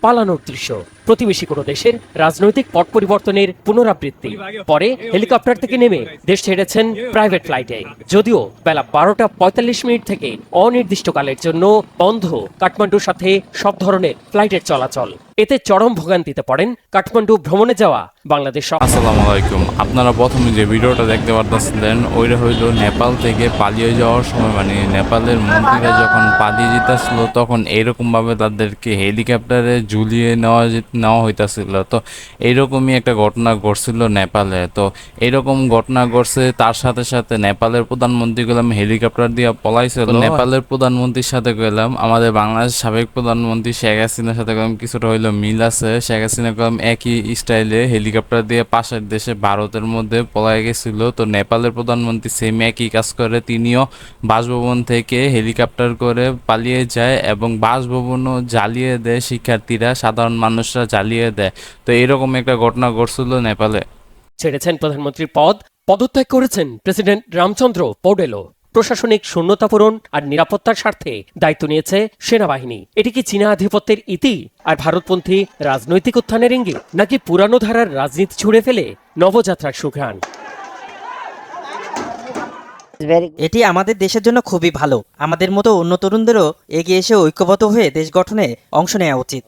পালানোর দৃশ্য। প্রতিবেশী কোনো দেশের রাজনৈতিক পট পরিবর্তনের পুনরাবৃত্তি। পরে হেলিকপ্টার থেকে নেমে দেশ ছেড়েছেন প্রাইভেট ফ্লাইটে। যদিও বেলা বারোটা পঁয়তাল্লিশ মিনিট থেকে অনির্দিষ্টকালের জন্য বন্ধ কাঠমান্ডুর সাথে সব ধরনের ফ্লাইটের চলাচল। এতে চরম ভোগান্তিতে পড়েন কাঠমান্ডু ভ্রমণে যাওয়া বাংলাদেশ আসসালামু আলাইকুম। আপনারা প্রথমে যে ভিডিওটা দেখতে পারতেছিলেন ওইটা হইল নেপাল থেকে পালিয়ে যাওয়ার সময় মানে নেপালের মন্ত্রীরা যখন পালিয়ে যেতেছিল তখন এইরকম ভাবে তাদেরকে হেলিকপ্টারে ঝুলিয়ে নেওয়া নেওয়া হইতাছিল। তো এইরকমই একটা ঘটনা ঘটছিল নেপালে। তো এইরকম ঘটনা ঘটছে তার সাথে সাথে নেপালের প্রধানমন্ত্রী গেলাম হেলিকপ্টার দিয়ে পলাইছিল। নেপালের প্রধানমন্ত্রীর সাথে গেলাম আমাদের বাংলাদেশ সাবেক প্রধানমন্ত্রী শেখ হাসিনার সাথে গেলাম কিছুটা হইল মিল আছে। শেখ হাসিনা গেলাম একই স্টাইলে হেলিকপ্টার দিয়ে পাশের দেশে ভারতের মধ্যে পলাই গেছিল। তো নেপালের প্রধানমন্ত্রী সেম একই কাজ করে, তিনিও বাসভবন থেকে হেলিকপ্টার করে পালিয়ে যায় এবং বাসভবনও জ্বালিয়ে দেয়, শিক্ষার্থীরা, সাধারণ মানুষরা জ্বালিয়ে দেয়। তো এরকম একটা ঘটনা ঘটছিল নেপালে। ছেড়েছেন প্রধানমন্ত্রীর পদ। পদত্যাগ করেছেন প্রেসিডেন্ট রামচন্দ্র পৌডেলো প্রশাসনিক শূন্যতা পূরণ আর নিরাপত্তার স্বার্থে দায়িত্ব নিয়েছে সেনাবাহিনী। এটি কি চীনা আধিপত্যের ইতি আর ভারতপন্থী রাজনৈতিক উত্থানের ইঙ্গিত নাকি পুরানো ধারার রাজনীতি ছুড়ে ফেলে নবযাত্রার সুঘ্রাণ? এটি আমাদের দেশের জন্য খুবই ভালো। আমাদের মতো অন্য তরুণদেরও এগিয়ে এসে ঐক্যবদ্ধ হয়ে দেশ গঠনে অংশ নেওয়া উচিত।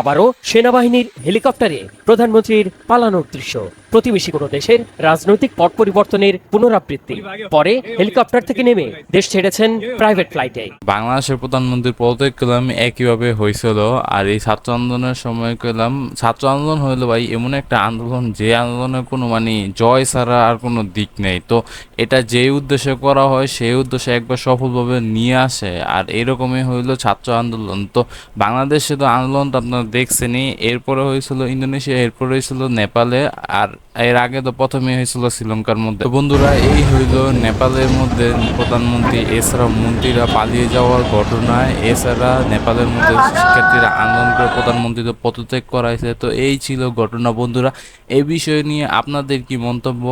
আবারও সেনাবাহিনীর হেলিকপ্টারে প্রধানমন্ত্রীর পালানোর দৃশ্য। প্রতিবেশী কোনো দেশের রাজনৈতিক পট পরিবর্তনের পুনরাবৃত্তি। পরে হেলিকপ্টার থেকে নেমে দেশ ছেড়েছেন প্রাইভেট ফ্লাইটে। বাংলাদেশের প্রধানমন্ত্রীর পদত্যাগ করলাম, একইভাবে হয়েছিল। আর এই ছাত্র আন্দোলনের সময় করলাম, ছাত্র আন্দোলন হইল ভাই এমন একটা আন্দোলন, যে আন্দোলনের কোনো মানে জয় ছাড়া আর কোনো দিক নেই। তো এটা যে উদ্দেশ্যে করা হয়, সেই উদ্দেশ্যে একবার সফলভাবে নিয়ে আসে। আর এরকমই হইল ছাত্র আন্দোলন। তো বাংলাদেশে তো আন্দোলন তো আপনারা দেখছেনই। এরপরে হয়েছিল ইন্দোনেশিয়া, এরপরে হয়েছিল নেপালে। আর এর আগে তো প্রথমে হয়েছিল শ্রীলঙ্কার মধ্যে। বন্ধুরা, এই হইল নেপালের মধ্যে প্রধানমন্ত্রী এছাড়া মন্ত্রীরা পালিয়ে যাওয়ার ঘটনা, এছাড়া নেপালের মধ্যে শিক্ষার্থীরা আন্দোলন করে প্রধানমন্ত্রী তো পদত্যাগ করাইছে। তো এই ছিল ঘটনা বন্ধুরা। এই বিষয় নিয়ে আপনাদের কি মন্তব্য?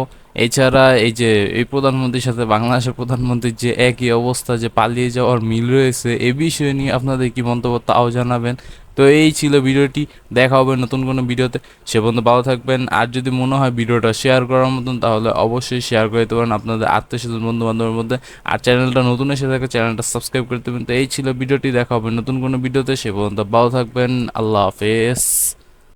এছাড়া এই যে এই প্রধানমন্ত্রীর সাথে বাংলাদেশের প্রধানমন্ত্রীর যে একই অবস্থা যে পালিয়ে যাওয়ার মিল রয়েছে, এ বিষয় নিয়ে আপনাদের কি মন্তব্য তাও জানাবেন। তো এই ছিল ভিডিওটি, দেখা হবে নতুন কোনো ভিডিওতে। সে পর্যন্ত ভালো থাকবেন। আর যদি মনে হয় ভিডিওটা শেয়ার করার মতন, তাহলে অবশ্যই শেয়ার করে দিতে পারেন আপনাদের আত্মীয়স্বজন বন্ধু বান্ধবের মধ্যে। আর চ্যানেলটা নতুন এসে থাকে চ্যানেলটা সাবস্ক্রাইব করে দেবেন। তো এই ছিল ভিডিওটি, দেখা হবে নতুন কোনো ভিডিওতে। সে পর্যন্ত ভালো থাকবেন। আল্লাহ হাফেজ।